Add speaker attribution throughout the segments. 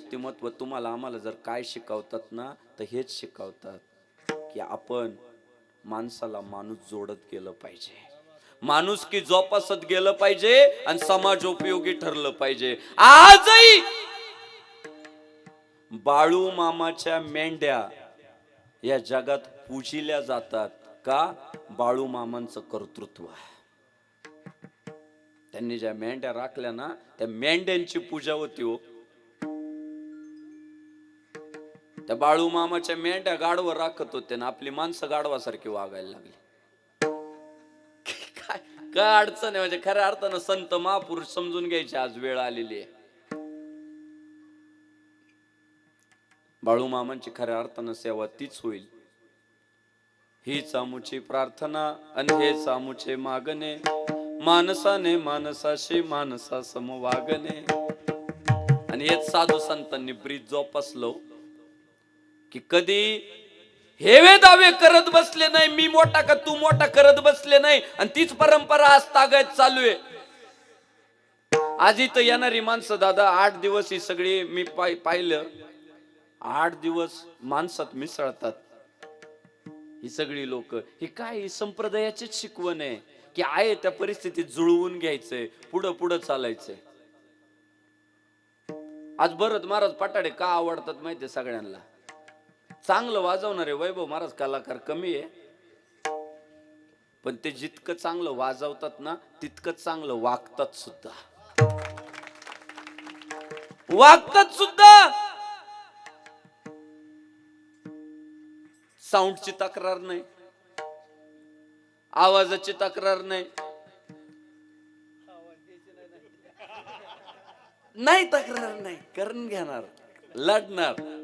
Speaker 1: व्यक्तिमत्व तुम्हाला आम्हाला जर काय शिकवतात ना तर हेच शिकवतात की आपण माणसाला माणूस जोडत गेलं पाहिजे. माणूस की जोपासत गेलं पाहिजे आणि समाज उपयोगी ठरलं पाहिजे. आजही बाळू मामाच्या मेंढ्या या जगात पूजिल्या जातात का? बाळू मामांचं कर्तृत्व त्यांनी ज्या मेंढ्या राखल्या ना त्या मेंढ्यांची पूजा होती हो. त्या बाळू मामाच्या मेंढ्या गाडवर राखत होते ना आपली माणसं गाडवासारखी वागायला लागली. काय? काय अडचण आहे? म्हणजे खऱ्या अर्थानं संत महापुरुष समजून घ्यायचे आज वेळ आलेली आहे. बाळू मामांची खऱ्या अर्थानं सेवा तीच होईल. हीच आमुची प्रार्थना आणि हेच आमुचे मागणे. माणसाने माणसाशी माणसा सम वागणे आणि हेच साधू संतांनी ब्रीज जोपासलो हो. की कधी हेवे दावे करत बसले नाही मी मोठा का तू मोठा करत बसले नाही आणि तीच परंपरा आज तागायत चालू आहे. आज इथं येणारी माणसं दादा आठ दिवस ही सगळी मी पाहिलं. आठ दिवस माणसात मिसळतात. ही सगळी लोक ही काय ही संप्रदायाचीच शिकवण आहे की आहे त्या परिस्थितीत जुळवून घ्यायचंय पुढं पुढं चालायचंय. आज भरत महाराज पटाडे का आवडतात माहितीये सगळ्यांना? चांगलं वाजवणारे वैभव महाराज कलाकार कमी आहे. पण ते जितकं चांगलं वाजवतात ना तितकं चांगलं वागतात सुद्धा. वागतात सुद्धा! साऊंडची तक्रार नाही. आवाजाची तक्रार नाही. नाही तक्रार नाही. करून घेणार. लढणार.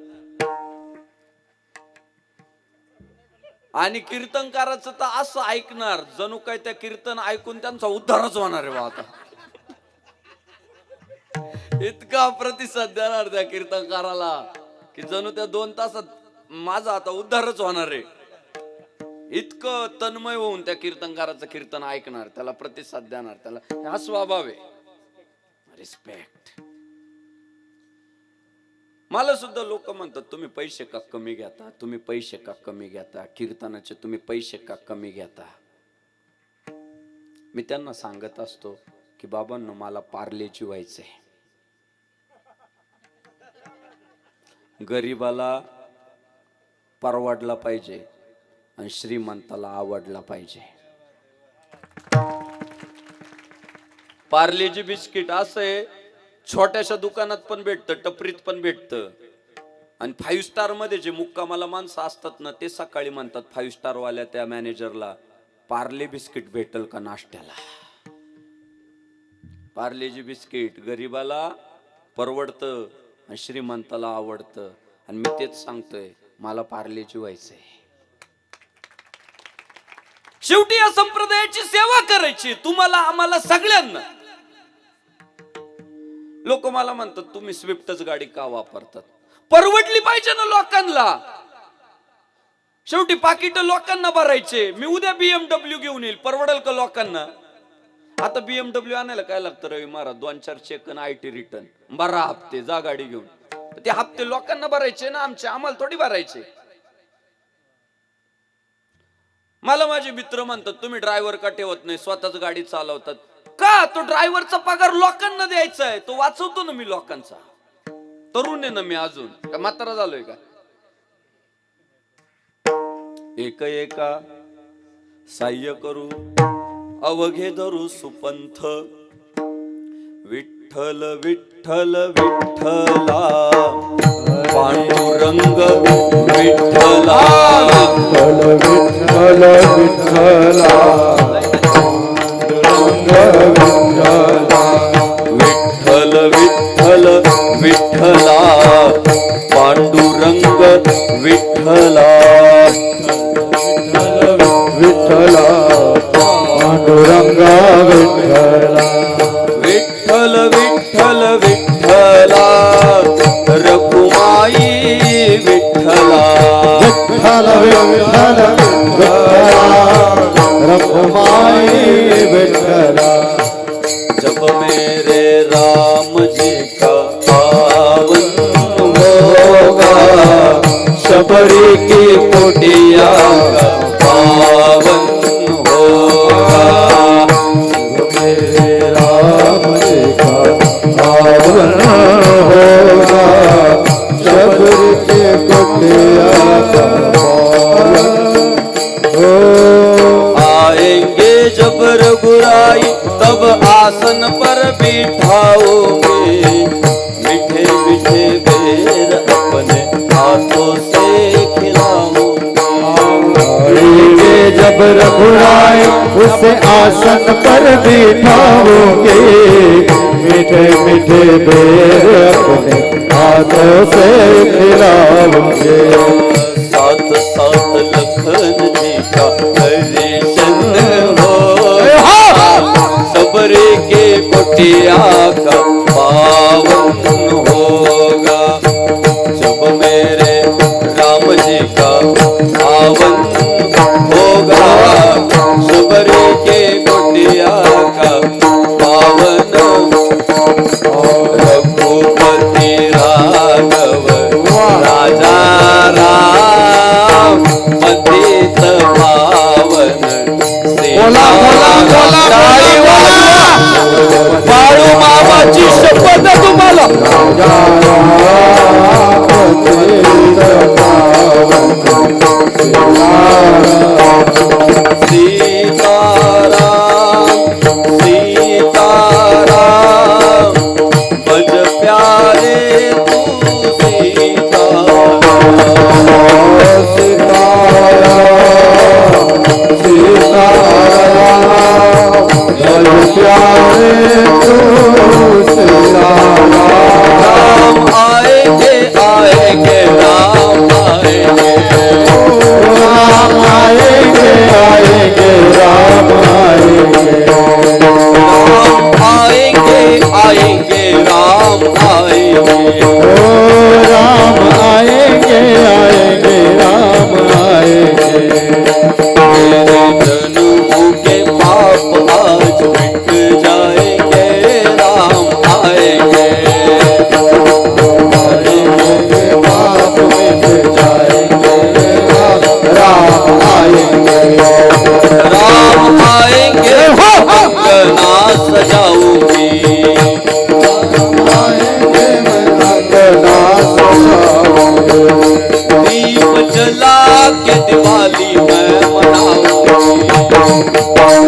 Speaker 1: आणि कीर्तनकाराचं तर असं ऐकणार जणू काय त्या कीर्तन ऐकून त्यांचा उद्धारच होणार आहे बा आता. इतका प्रतिसाद देणार त्या कीर्तनकाराला की जणू त्या दोन तासात माझा आता उद्धारच होणार आहे. इतकं तन्मय होऊन त्या कीर्तनकाराचं कीर्तन ऐकणार त्याला प्रतिसाद देणार त्याला हा स्वभाव आहे. रिस्पेक्ट मला सुद्धा लोक म्हणतात तुम्ही पैसे का कमी घेता? तुम्ही पैसे का कमी घेता? कीर्तनाचे तुम्ही पैसे का कमी घेता? मी त्यांना सांगत असतो की बाबांनो मला पार्लेची व्हायचंय गरीबाला परवडला पाहिजे आणि श्रीमंताला आवडला पाहिजे. पार्लेजी बिस्किट असं आहे छोट्याशा दुकानात पण भेटतं टपरीत पण भेटतं. आणि फाईव्ह स्टारमध्ये जे मुक्कामाला माणसं असतात ना ते सकाळी म्हणतात फाईव्ह स्टार वाल्या त्या मॅनेजरला पार्ले बिस्किट भेटल का नाश्त्याला? पार्लेजी बिस्किट गरीबाला परवडतं आणि श्रीमंताला आवडतं. आणि मी तेच सांगतोय मला पार्लेची व्हायचंय. शेवटी या संप्रदायाची सेवा करायची तुम्हाला आम्हाला सगळ्यांना. लोक मला म्हणतात तुम्ही स्विफ्टच गाडी का वापरतात? परवडली पाहिजे ना लोकांना. शेवटी पाकिट लोकांना भरायचे. मी उद्या बीएमडब्ल्यू घेऊन येईल. परवडेल का लोकांना? आता बीएमडब्ल्यू आणायला काय लागतं रवी महाराज? दोन चार चेक आय टी रिटर्न बरा हप्ते जा गाडी घेऊन. ते हप्ते लोकांना भरायचे ना आमचे आम्हाला थोडी भरायचे. मला माझे मित्र म्हणतात तुम्ही ड्रायव्हर का ठेवत नाही? स्वतःच गाडी चालवतात. का तो ड्रायव्हरचा पगार लोकांना द्यायचा आहे तो वाचवतो ना मी लोकांचा. तरुण आहे ना मी अजून. का म्हातारा झालोय का? एक एका साह्य करू अवघे धरू सुपंथ. विठ्ठल विठ्ठल विठ्ठला. पांडुरंग विठ्ठला
Speaker 2: विठ्ठल विठ्ठला.
Speaker 1: विठ्ठल विठ्ठल विठ्ठला पांडुरंग विठ्ठला.
Speaker 2: विठ्ठला पांडुरंगा विठ्ठला.
Speaker 1: विठ्ठल विठ्ठल विठ्ठला रकुमाई विठ्ठला.
Speaker 2: विठ्ठल विठ्ठल विठ्ठला सेवन
Speaker 1: जब मेरे राम जी का पावन होगा
Speaker 2: शबरी की कुटिया
Speaker 1: मीठे मीठे बेर अपने हाथों से खिलाओगे
Speaker 2: जब रघुराय उसे आसन पर बिठाओगे मीठे मीठे बेर अपने हाथों से खिलाओगे।
Speaker 1: साथ साथ लखन जी का दर्शन हो सबरे के कुटिया
Speaker 2: बोला, बोला, बोला,
Speaker 1: टाळी वाजवा. बाळू मामाची शपथ तुम्हाला See Thank you.